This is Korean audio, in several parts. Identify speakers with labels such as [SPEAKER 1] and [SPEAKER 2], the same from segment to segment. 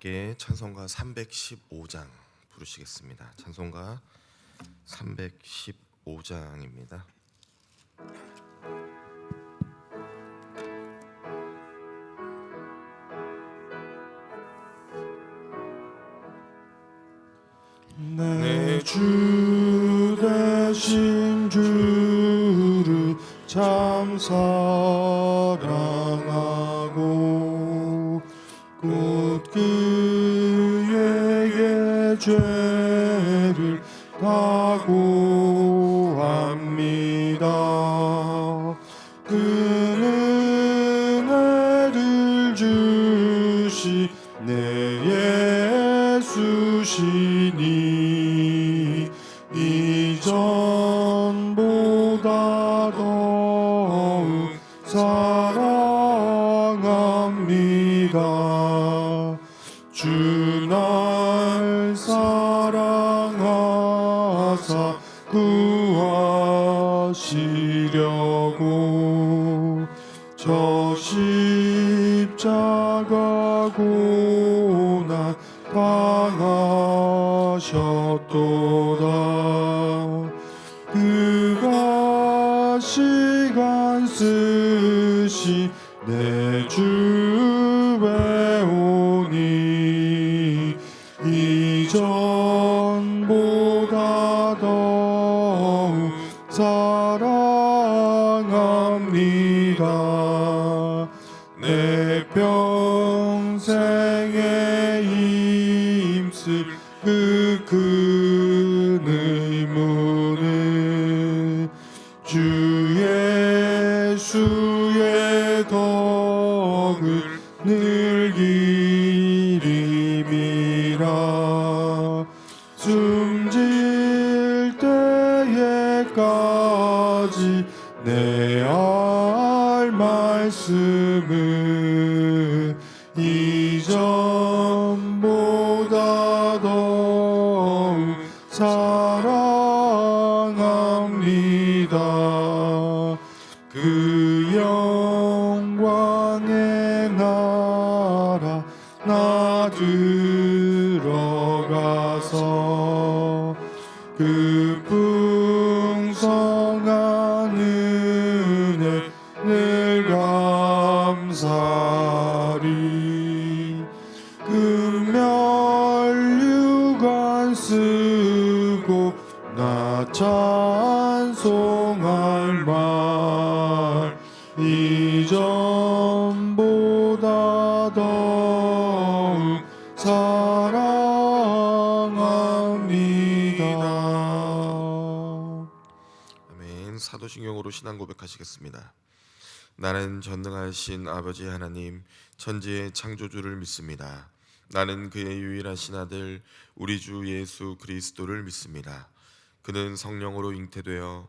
[SPEAKER 1] 함께 찬송가 315장 부르시겠습니다. 찬송가 315장입니다.
[SPEAKER 2] 죄를 다 고 합니다 쓰시 내주 때에까지 내 알 말씀은 이전보다 더욱 사랑합니다.
[SPEAKER 1] 아멘. 사도신경으로 신앙 고백하시겠습니다. 나는 전능하신 아버지 하나님 천지의 창조주를 믿습니다. 나는 그의 유일하신 아들 우리 주 예수 그리스도를 믿습니다. 그는 성령으로 잉태되어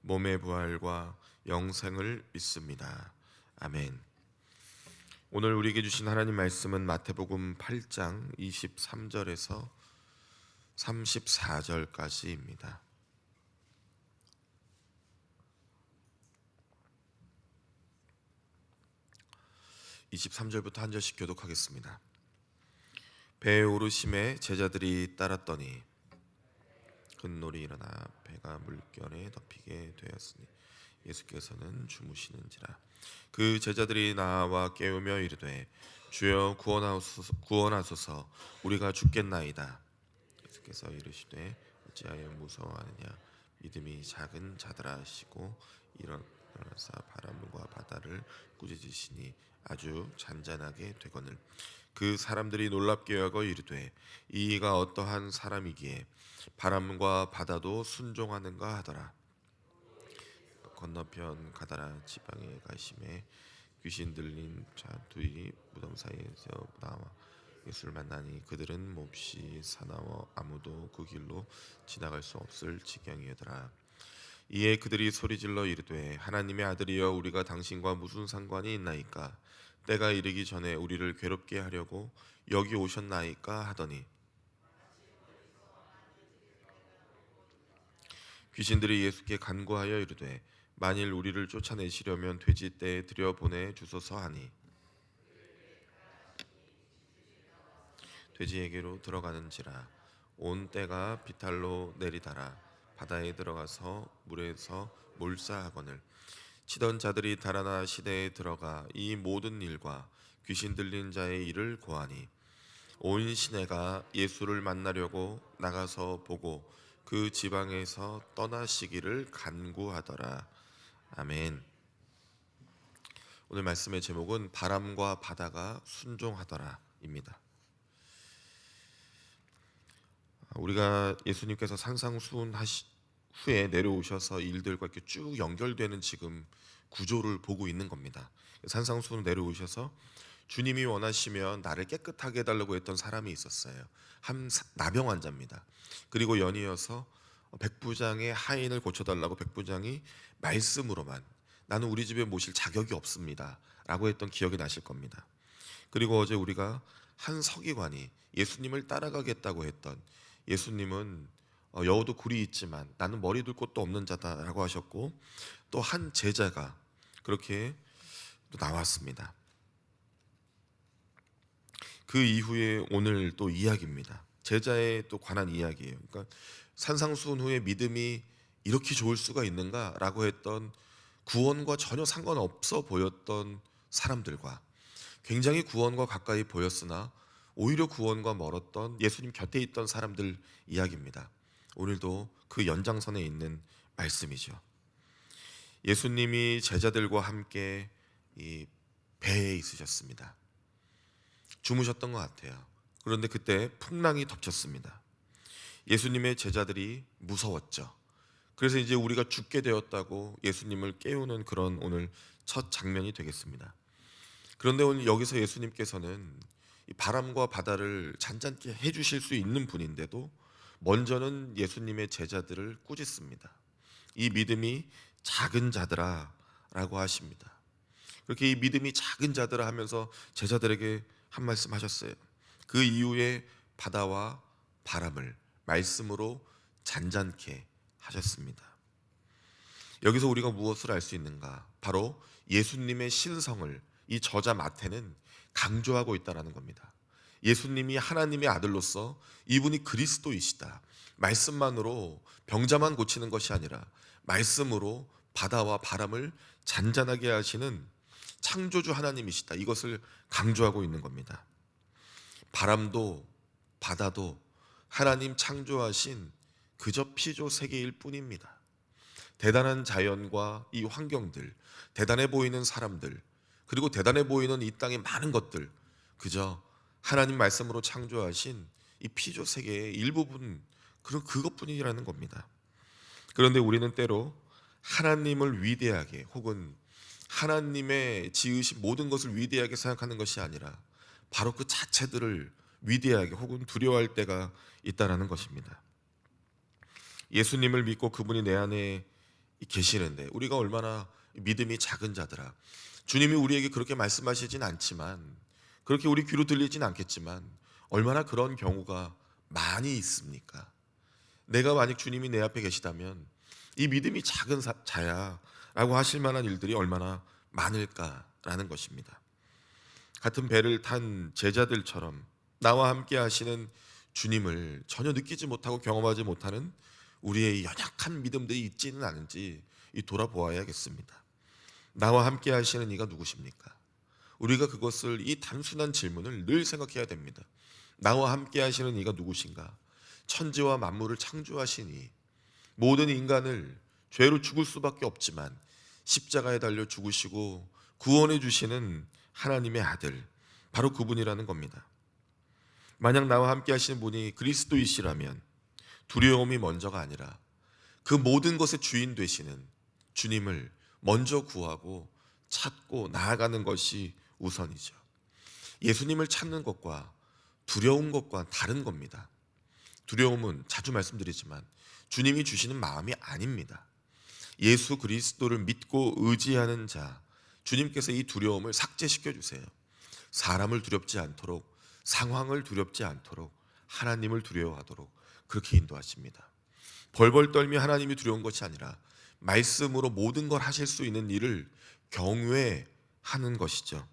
[SPEAKER 1] 몸의 부활과 영생을 믿습니다. 아멘. 오늘 우리에게 주신 하나님 말씀은 마태복음 8장 23절에서 34절까지입니다. 23절부터 한 절씩 교독하겠습니다. 배에 오르심에 제자들이 따랐더니 큰 놀이 일어나 배가 물결에 덮이게 되었으니 예수께서는 주무시는지라. 그 제자들이 나와 깨우며 이르되 주여 구원하소서, 구원하소서. 우리가 죽겠나이다. 예수께서 이르시되 어찌하여 무서워하느냐? 믿음이 작은 자들아 하시고 일어나사 바람과 바다를 꾸짖으시니 아주 잔잔하게 되거늘 그 사람들이 놀랍게 여겨 이르되 이가 어떠한 사람이기에 바람과 바다도 순종하는가 하더라 건너편 가다라 지방에 가심에 귀신 들린 자 둘이 무덤 사이에서 나와 예수를 만나니 그들은 몹시 사나워 아무도 그 길로 지나갈 수 없을 지경이더라. 이에 그들이 소리질러 이르되 하나님의 아들이여 우리가 당신과 무슨 상관이 있나이까 때가 이르기 전에 우리를 괴롭게 하려고 여기 오셨나이까 하더니 귀신들이 예수께 간구하여 이르되 만일 우리를 쫓아내시려면 돼지 떼에 들여 보내 주소서 하니. 돼지에게로 들어가는지라. 온 때가 비탈로 내리다라. 바다에 들어가서 물에서 몰사하거늘 치던 자들이 달아나 시대에 들어가 이 모든 일과 귀신 들린 자의 일을 고하니 온 시내가 예수를 만나려고 나가서 보고 그 지방에서 떠나시기를 간구하더라. 아멘. 오늘 말씀의 제목은 바람과 바다가 순종하더라입니다. 우리가 예수님께서 산상수훈 하시 후에 내려오셔서 일들과 이렇게 쭉 연결되는 지금 구조를 보고 있는 겁니다. 산상수훈 내려오셔서 주님이 원하시면 나를 깨끗하게 해달라고 했던 사람이 있었어요. 한 사- 나병 환자입니다. 그리고 연이어서 백부장의 하인을 고쳐달라고 백부장이 말씀으로만 나는 우리 집에 모실 자격이 없습니다 라고 했던 기억이 나실 겁니다. 그리고 어제 우리가 한 서기관이 예수님을 따라가겠다고 했던 예수님은 어, 여우도 굴이 있지만 나는 머리 둘 곳도 없는 자다라고 하셨고 또 한 제자가 그렇게 또 나왔습니다. 그 이후에 오늘 또 이야기입니다. 제자에 또 관한 이야기예요. 그러니까 산상수훈 후에 믿음이 이렇게 좋을 수가 있는가라고 했던 구원과 전혀 상관없어 보였던 사람들과 굉장히 구원과 가까이 보였으나 오히려 구원과 멀었던 예수님 곁에 있던 사람들 이야기입니다. 오늘도 그 연장선에 있는 말씀이죠. 예수님이 제자들과 함께 이 배에 있으셨습니다. 주무셨던 것 같아요. 그런데 그때 풍랑이 덮쳤습니다. 예수님의 제자들이 무서웠죠. 그래서 이제 우리가 죽게 되었다고 예수님을 깨우는 그런 오늘 첫 장면이 되겠습니다. 그런데 오늘 여기서 예수님께서는 이 바람과 바다를 잔잔케 해주실 수 있는 분인데도 먼저는 예수님의 제자들을 꾸짖습니다. 이 믿음이 작은 자들아라고 하십니다. 그렇게 이 믿음이 작은 자들아 하면서 제자들에게 한 말씀 하셨어요. 그 이후에 바다와 바람을 말씀으로 잔잔케 하셨습니다. 여기서 우리가 무엇을 알 수 있는가? 바로 예수님의 신성을 이 저자 마태는 강조하고 있다라는 겁니다. 예수님이 하나님의 아들로서 이분이 그리스도이시다. 말씀만으로 병자만 고치는 것이 아니라 말씀으로 바다와 바람을 잔잔하게 하시는 창조주 하나님이시다. 이것을 강조하고 있는 겁니다. 바람도 바다도 하나님 창조하신 그저 피조 세계일 뿐입니다. 대단한 자연과 이 환경들, 대단해 보이는 사람들, 그리고 대단해 보이는 이 땅의 많은 것들, 그저 하나님 말씀으로 창조하신 이 피조 세계의 일부분 그런 그것뿐이라는 겁니다. 그런데 우리는 때로 하나님을 위대하게 혹은 하나님의 지으신 모든 것을 위대하게 생각하는 것이 아니라 바로 그 자체들을 위대하게 혹은 두려워할 때가 있다라는 것입니다. 예수님을 믿고 그분이 내 안에 계시는데 우리가 얼마나 믿음이 작은 자들아. 주님이 우리에게 그렇게 말씀하시진 않지만 그렇게 우리 귀로 들리진 않겠지만 얼마나 그런 경우가 많이 있습니까? 내가 만약 주님이 내 앞에 계시다면 이 믿음이 작은 사- 자야라고 하실 만한 일들이 얼마나 많을까라는 것입니다. 같은 배를 탄 제자들처럼 나와 함께 하시는 주님을 전혀 느끼지 못하고 경험하지 못하는 우리의 연약한 믿음들이 있지는 않은지 이 돌아보아야겠습니다. 나와 함께 하시는 이가 누구십니까? 우리가 그것을 이 단순한 질문을 늘 생각해야 됩니다. 나와 함께 하시는 이가 누구신가? 천지와 만물을 창조하신 이 모든 인간을 죄로 죽을 수밖에 없지만 십자가에 달려 죽으시고 구원해 주시는 하나님의 아들 바로 그분이라는 겁니다. 만약 나와 함께 하시는 분이 그리스도이시라면 두려움이 먼저가 아니라 그 모든 것의 주인 되시는 주님을 먼저 구하고 찾고 나아가는 것이 우선이죠. 예수님을 찾는 것과 두려운 것과 다른 겁니다. 두려움은 자주 말씀드리지만 주님이 주시는 마음이 아닙니다. 예수 그리스도를 믿고 의지하는 자, 주님께서 이 두려움을 삭제시켜 주세요. 사람을 두렵지 않도록, 상황을 두렵지 않도록, 하나님을 두려워하도록 그렇게 인도하십니다. 벌벌 떨며 하나님이 두려운 것이 아니라 말씀으로 모든 걸 하실 수 있는 일을 경외하는 것이죠.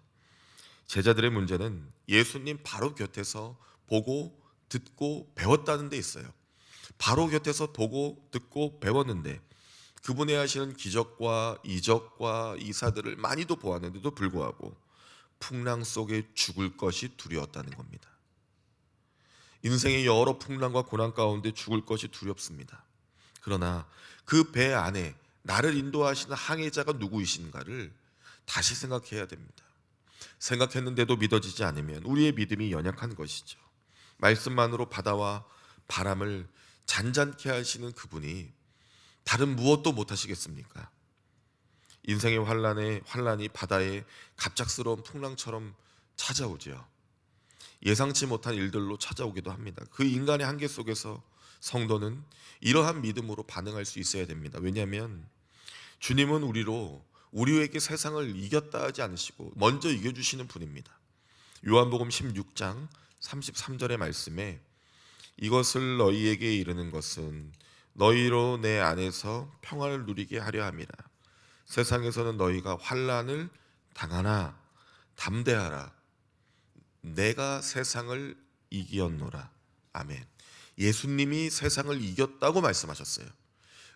[SPEAKER 1] 제자들의 문제는 예수님 바로 곁에서 보고 듣고 배웠다는 데 있어요. 바로 곁에서 보고 듣고 배웠는데 그분의 하시는 기적과 이적과 이사들을 많이도 보았는데도 불구하고 풍랑 속에 죽을 것이 두려웠다는 겁니다. 인생의 여러 풍랑과 고난 가운데 죽을 것이 두렵습니다. 그러나 그 배 안에 나를 인도하시는 항해자가 누구이신가를 다시 생각해야 됩니다. 생각했는데도 믿어지지 않으면 우리의 믿음이 연약한 것이죠. 말씀만으로 바다와 바람을 잔잔케 하시는 그분이 다른 무엇도 못 하시겠습니까? 인생의 환란에 환란이 바다에 갑작스러운 풍랑처럼 찾아오지요. 예상치 못한 일들로 찾아오기도 합니다. 그 인간의 한계 속에서 성도는 이러한 믿음으로 반응할 수 있어야 됩니다. 왜냐하면 주님은 우리로 우리에게 세상을 이겼다 하지 않으시고 먼저 이겨주시는 분입니다. 요한복음 16장 33절의 말씀에 이것을 너희에게 이르는 것은 너희로 내 안에서 평화를 누리게 하려 함이라. 세상에서는 너희가 환란을 당하나 담대하라. 내가 세상을 이기었노라. 아멘. 예수님이 세상을 이겼다고 말씀하셨어요.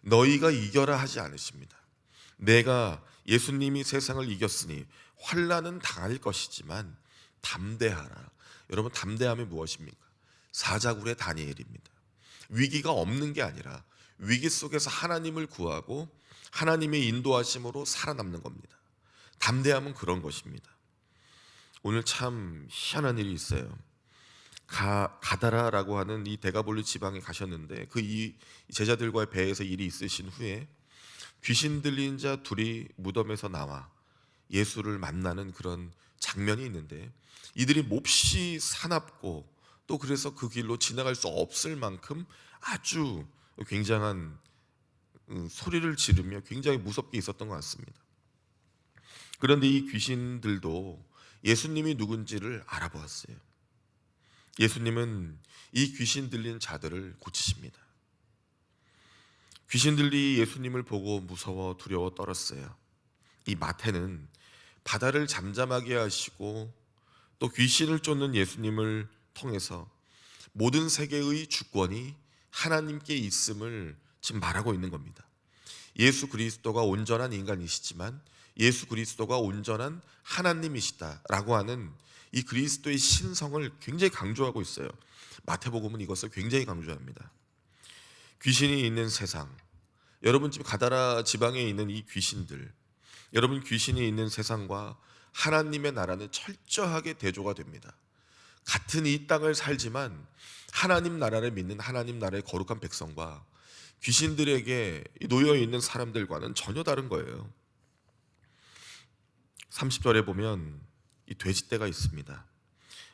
[SPEAKER 1] 너희가 이겨라 하지 않으십니다. 내가 예수님이 세상을 이겼으니 환란은 당할 것이지만 담대하라. 여러분 담대함이 무엇입니까? 사자굴의 다니엘입니다. 위기가 없는 게 아니라 위기 속에서 하나님을 구하고 하나님의 인도하심으로 살아남는 겁니다. 담대함은 그런 것입니다. 오늘 참 희한한 일이 있어요. 가, 가다라라고 하는 이 대가볼리 지방에 가셨는데 그 이 제자들과의 배에서 일이 있으신 후에 귀신 들린 자 둘이 무덤에서 나와 예수를 만나는 그런 장면이 있는데 이들이 몹시 사납고 또 그래서 그 길로 지나갈 수 없을 만큼 아주 굉장한 음, 소리를 지르며 굉장히 무섭게 있었던 것 같습니다. 그런데 이 귀신들도 예수님이 누군지를 알아보았어요. 예수님은 이 귀신 들린 자들을 고치십니다. 귀신들이 예수님을 보고 무서워 두려워 떨었어요. 이 마태는 바다를 잠잠하게 하시고 또 귀신을 쫓는 예수님을 통해서 모든 세계의 주권이 하나님께 있음을 지금 말하고 있는 겁니다. 예수 그리스도가 온전한 인간이시지만 예수 그리스도가 온전한 하나님이시다라고 하는 이 그리스도의 신성을 굉장히 강조하고 있어요. 마태복음은 이것을 굉장히 강조합니다. 귀신이 있는 세상. 여러분 지금 가다라 지방에 있는 이 귀신들. 여러분 귀신이 있는 세상과 하나님의 나라는 철저하게 대조가 됩니다. 같은 이 땅을 살지만 하나님 나라를 믿는 하나님 나라의 거룩한 백성과 귀신들에게 놓여 있는 사람들과는 전혀 다른 거예요. 30절에 보면 이 돼지떼가 있습니다.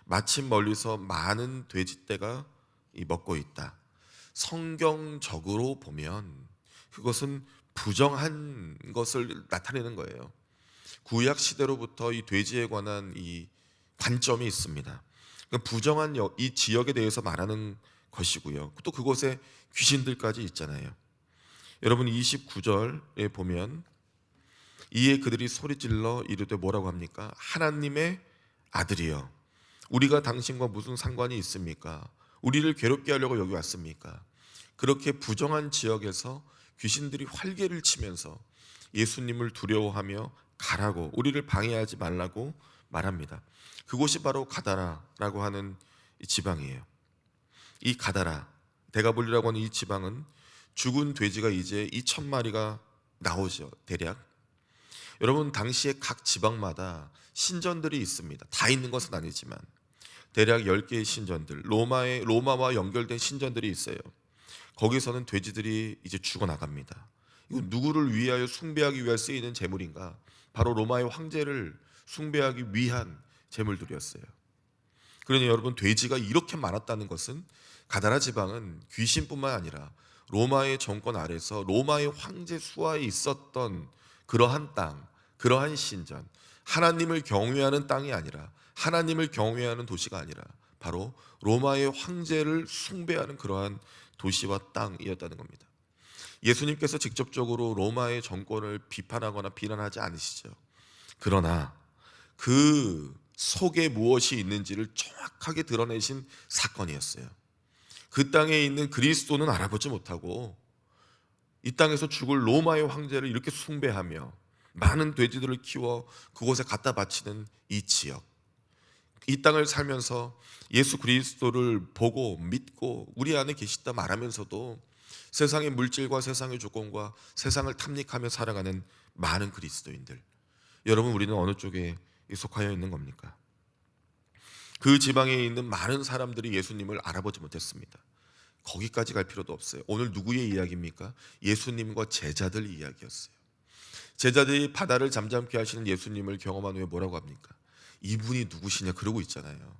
[SPEAKER 1] 마침 멀리서 많은 돼지떼가 이 먹고 있다. 성경적으로 보면 그것은 부정한 것을 나타내는 거예요. 구약 시대로부터 이 돼지에 관한 이 관점이 있습니다. 그러니까 부정한 여- 이 지역에 대해서 말하는 것이고요. 또 그곳에 귀신들까지 있잖아요. 여러분 29절에 보면 이에 그들이 소리질러 이르되 뭐라고 합니까? 하나님의 아들이여 우리가 당신과 무슨 상관이 있습니까? 우리를 괴롭게 하려고 여기 왔습니까? 그렇게 부정한 지역에서 귀신들이 활개를 치면서 예수님을 두려워하며 가라고 우리를 방해하지 말라고 말합니다. 그곳이 바로 가다라라고 하는 이 지방이에요. 이 가다라 대가볼리라고 하는 이 지방은 죽은 돼지가 이제 2천 마리가 나오죠 대략. 여러분 당시에 각 지방마다 신전들이 있습니다. 다 있는 것은 아니지만 대략 10개의 신전들 로마의 로마와 연결된 신전들이 있어요. 거기서는 돼지들이 이제 죽어 나갑니다. 이거 누구를 위하여 숭배하기 위해 쓰이는 제물인가? 바로 로마의 황제를 숭배하기 위한 제물들이었어요. 그러니 여러분 돼지가 이렇게 많았다는 것은 가다라 지방은 귀신뿐만 아니라 로마의 정권 아래서 로마의 황제 수하에 있었던 그러한 땅, 그러한 신전, 하나님을 경외하는 땅이 아니라 하나님을 경외하는 도시가 아니라 바로 로마의 황제를 숭배하는 그러한 도시와 땅이었다는 겁니다. 예수님께서 직접적으로 로마의 정권을 비판하거나 비난하지 않으시죠. 그러나 그 속에 무엇이 있는지를 정확하게 드러내신 사건이었어요. 그 땅에 있는 그리스도는 알아보지 못하고 이 땅에서 죽을 로마의 황제를 이렇게 숭배하며 많은 돼지들을 키워 그곳에 갖다 바치는 이 지역. 이 땅을 살면서 예수 그리스도를 보고 믿고 우리 안에 계시다 말하면서도 세상의 물질과 세상의 조건과 세상을 탐닉하며 살아가는 많은 그리스도인들. 여러분 우리는 어느 쪽에 속하여 있는 겁니까? 그 지방에 있는 많은 사람들이 예수님을 알아보지 못했습니다. 거기까지 갈 필요도 없어요. 오늘 누구의 이야기입니까? 예수님과 제자들 이야기였어요. 제자들이 바다를 잠잠케 하시는 예수님을 경험한 후에 뭐라고 합니까? 이분이 누구시냐 그러고 있잖아요.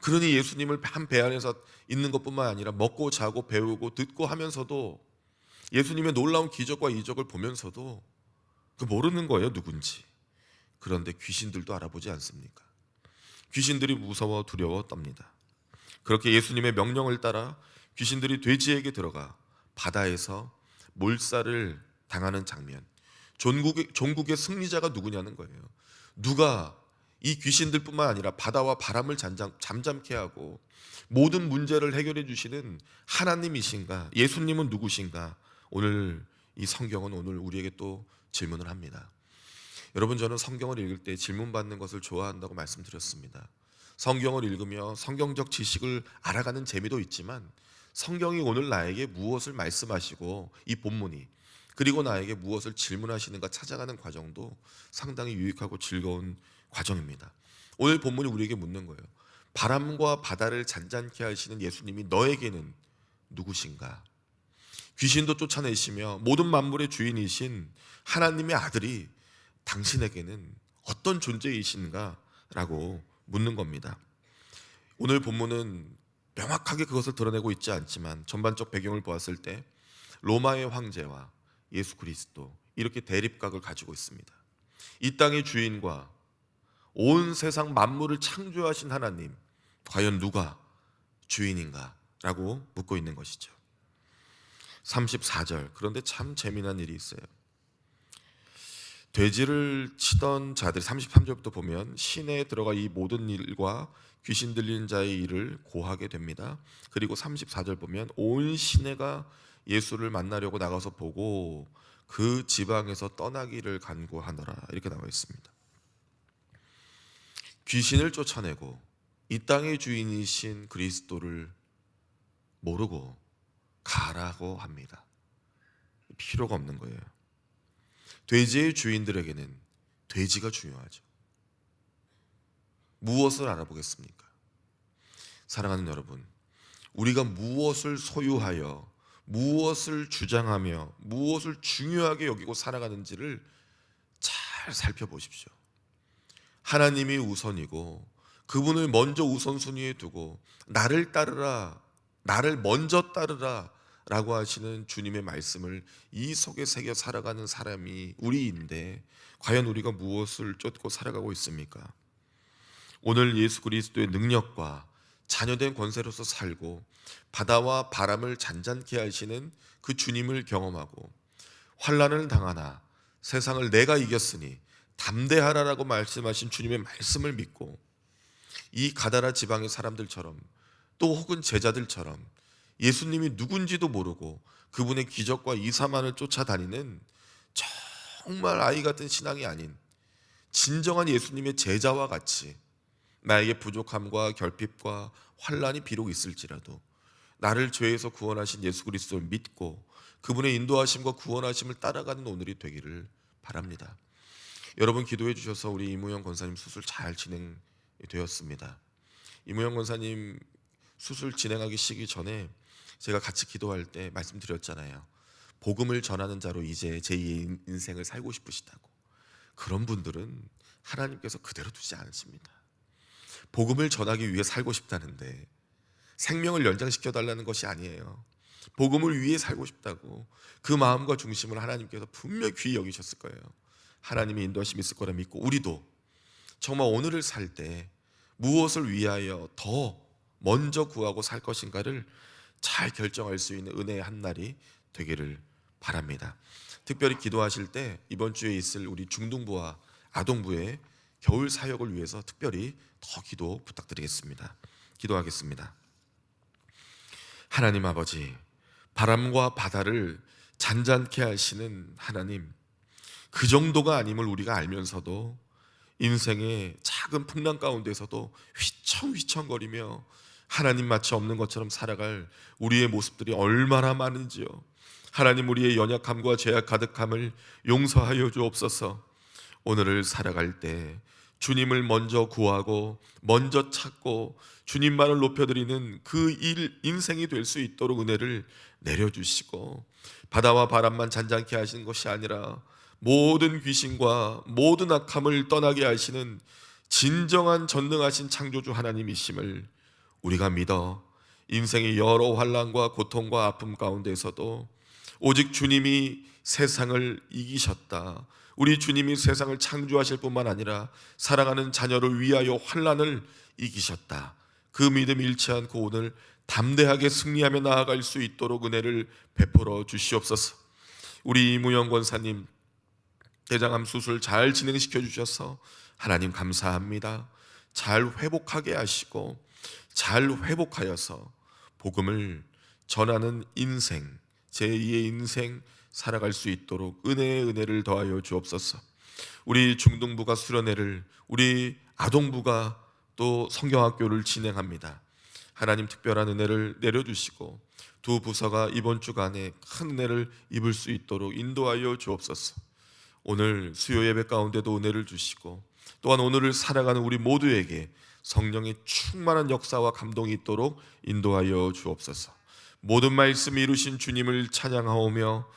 [SPEAKER 1] 그러니 예수님을 한 배 안에서 있는 것뿐만 아니라 먹고 자고 배우고 듣고 하면서도 예수님의 놀라운 기적과 이적을 보면서도 그 모르는 거예요 누군지. 그런데 귀신들도 알아보지 않습니까? 귀신들이 무서워 두려워 떱니다. 그렇게 예수님의 명령을 따라 귀신들이 돼지에게 들어가 바다에서 몰살을 당하는 장면. 종국의, 종국의 승리자가 누구냐는 거예요. 누가 이 귀신들뿐만 아니라 바다와 바람을 잠잠, 잠잠케 하고 모든 문제를 해결해 주시는 하나님이신가? 예수님은 누구신가? 오늘 이 성경은 오늘 우리에게 또 질문을 합니다. 여러분 저는 성경을 읽을 때 질문 받는 것을 좋아한다고 말씀드렸습니다. 성경을 읽으며 성경적 지식을 알아가는 재미도 있지만 성경이 오늘 나에게 무엇을 말씀하시고 이 본문이 그리고 나에게 무엇을 질문하시는가 찾아가는 과정도 상당히 유익하고 즐거운 과정입니다. 오늘 본문이 우리에게 묻는 거예요. 바람과 바다를 잔잔케 하시는 예수님이 너에게는 누구신가? 귀신도 쫓아내시며 모든 만물의 주인이신 하나님의 아들이 당신에게는 어떤 존재이신가? 라고 묻는 겁니다. 오늘 본문은 명확하게 그것을 드러내고 있지 않지만 전반적 배경을 보았을 때 로마의 황제와 예수 그리스도 이렇게 대립각을 가지고 있습니다. 이 땅의 주인과 온 세상 만물을 창조하신 하나님 과연 누가 주인인가라고 묻고 있는 것이죠. 34절 그런데 참 재미난 일이 있어요. 돼지를 치던 자들 33절부터 보면 시내에 들어가 이 모든 일과 귀신 들린 자의 일을 고하게 됩니다. 그리고 34절 보면 온 시내가 예수를 만나려고 나가서 보고 그 지방에서 떠나기를 간구하더라 이렇게 나와 있습니다. 귀신을 쫓아내고 이 땅의 주인이신 그리스도를 모르고 가라고 합니다. 필요가 없는 거예요. 돼지의 주인들에게는 돼지가 중요하죠. 무엇을 알아보겠습니까? 사랑하는 여러분, 우리가 무엇을 소유하여 무엇을 주장하며 무엇을 중요하게 여기고 살아가는지를 잘 살펴보십시오. 하나님이 우선이고 그분을 먼저 우선순위에 두고 나를 따르라, 나를 먼저 따르라 라고 하시는 주님의 말씀을 이 속에 새겨 살아가는 사람이 우리인데 과연 우리가 무엇을 쫓고 살아가고 있습니까? 오늘 예수 그리스도의 능력과 자녀된 권세로서 살고 바다와 바람을 잔잔케 하시는 그 주님을 경험하고 환란을 당하나 세상을 내가 이겼으니 담대하라라고 말씀하신 주님의 말씀을 믿고 이 가다라 지방의 사람들처럼 또 혹은 제자들처럼 예수님이 누군지도 모르고 그분의 기적과 이사만을 쫓아다니는 정말 아이 같은 신앙이 아닌 진정한 예수님의 제자와 같이 나에게 부족함과 결핍과 환란이 비록 있을지라도 나를 죄에서 구원하신 예수 그리스도를 믿고 그분의 인도하심과 구원하심을 따라가는 오늘이 되기를 바랍니다. 여러분 기도해 주셔서 우리 이무영 권사님 수술 잘 진행되었습니다. 이무영 권사님 수술 진행하기 시기 전에 제가 같이 기도할 때 말씀드렸잖아요. 복음을 전하는 자로 이제 제2의 인생을 살고 싶으시다고. 그런 분들은 하나님께서 그대로 두지 않으십니다. 복음을 전하기 위해 살고 싶다는데 생명을 연장시켜 달라는 것이 아니에요. 복음을 위해 살고 싶다고 그 마음과 중심을 하나님께서 분명 귀히 여기셨을 거예요. 하나님의 인도하심이 있을 거라 믿고 우리도 정말 오늘을 살 때 무엇을 위하여 더 먼저 구하고 살 것인가를 잘 결정할 수 있는 은혜의 한 날이 되기를 바랍니다. 특별히 기도하실 때 이번 주에 있을 우리 중등부와 아동부의 겨울 사역을 위해서 특별히 더 기도 부탁드리겠습니다. 기도하겠습니다. 하나님 아버지, 바람과 바다를 잔잔케 하시는 하나님, 그 정도가 아님을 우리가 알면서도 인생의 작은 풍랑 가운데서도 휘청휘청거리며 하나님 마치 없는 것처럼 살아갈 우리의 모습들이 얼마나 많은지요. 하나님 우리의 연약함과 죄악 가득함을 용서하여 주옵소서. 오늘을 살아갈 때 주님을 먼저 구하고 먼저 찾고 주님만을 높여드리는 그 일 인생이 될 수 있도록 은혜를 내려주시고 바다와 바람만 잔잔케 하시는 것이 아니라 모든 귀신과 모든 악함을 떠나게 하시는 진정한 전능하신 창조주 하나님이심을 우리가 믿어 인생의 여러 환란과 고통과 아픔 가운데서도 오직 주님이 세상을 이기셨다. 우리 주님이 세상을 창조하실 뿐만 아니라 사랑하는 자녀를 위하여 환란을 이기셨다. 그 믿음 잃지 않고 오늘 담대하게 승리하며 나아갈 수 있도록 은혜를 베풀어 주시옵소서. 우리 이무영 권사님 대장암 수술 잘 진행시켜 주셔서 하나님 감사합니다. 잘 회복하게 하시고 잘 회복하여서 복음을 전하는 인생, 제2의 인생 살아갈 수 있도록 은혜의 은혜를 더하여 주옵소서. 우리 중등부가 수련회를 우리 아동부가 또 성경학교를 진행합니다. 하나님 특별한 은혜를 내려주시고 두 부서가 이번 주간에 큰 은혜를 입을 수 있도록 인도하여 주옵소서. 오늘 수요 예배 가운데도 은혜를 주시고 또한 오늘을 살아가는 우리 모두에게 성령의 충만한 역사와 감동이 있도록 인도하여 주옵소서. 모든 말씀 이루신 주님을 찬양하오며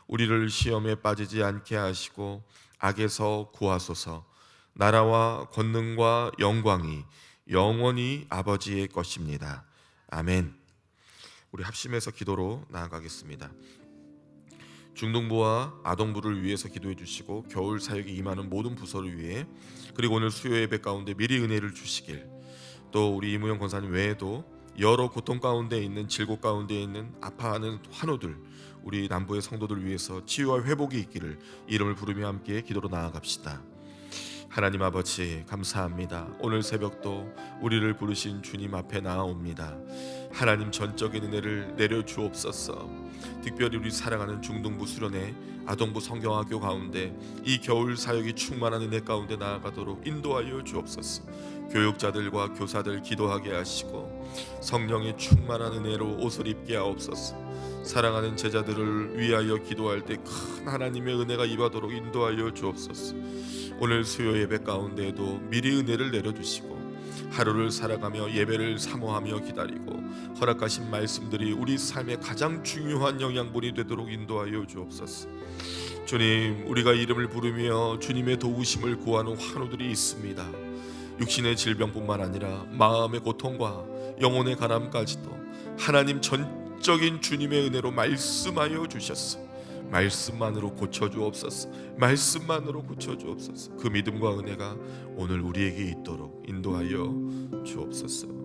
[SPEAKER 1] 우리를 시험에 빠지지 않게 하시고 악에서 구하소서. 나라와 권능과 영광이 영원히 아버지의 것입니다. 아멘. 우리 합심해서 기도로 나아가겠습니다. 중등부와 아동부를 위해서 기도해 주시고 겨울 사역에 임하는 모든 부서를 위해 그리고 오늘 수요 예배 가운데 미리 은혜를 주시길 또 우리 이무영 권사님 외에도 여러 고통 가운데 있는 질곡 가운데 있는 아파하는 환우들 우리 남부의 성도들 위해서 치유와 회복이 있기를 이름을 부르며 함께 기도로 나아갑시다. 하나님 아버지 감사합니다. 오늘 새벽도 우리를 부르신 주님 앞에 나아옵니다. 하나님 전적인 은혜를 내려 주옵소서. 특별히 우리 사랑하는 중등부 수련회 아동부 성경학교 가운데 이 겨울 사역이 충만한 은혜 가운데 나아가도록 인도하여 주옵소서. 교육자들과 교사들 기도하게 하시고 성령의 충만한 은혜로 옷을 입게 하옵소서. 사랑하는 제자들을 위하여 기도할 때 큰 하나님의 은혜가 임하도록 인도하여 주옵소서. 오늘 수요 예배 가운데에도 미리 은혜를 내려 주시고 하루를 살아가며 예배를 사모하며 기다리고 허락하신 말씀들이 우리 삶의 가장 중요한 영양분이 되도록 인도하여 주옵소서. 주님, 우리가 이름을 부르며 주님의 도우심을 구하는 환우들이 있습니다. 육신의 질병뿐만 아니라 마음의 고통과 영혼의 가람까지도 하나님 전적인 주님의 은혜로 말씀하여 주셨어. 말씀만으로 고쳐 주옵소서. 말씀만으로 고쳐 주옵소서. 그 믿음과 은혜가 오늘 우리에게 있도록 인도하여 주옵소서.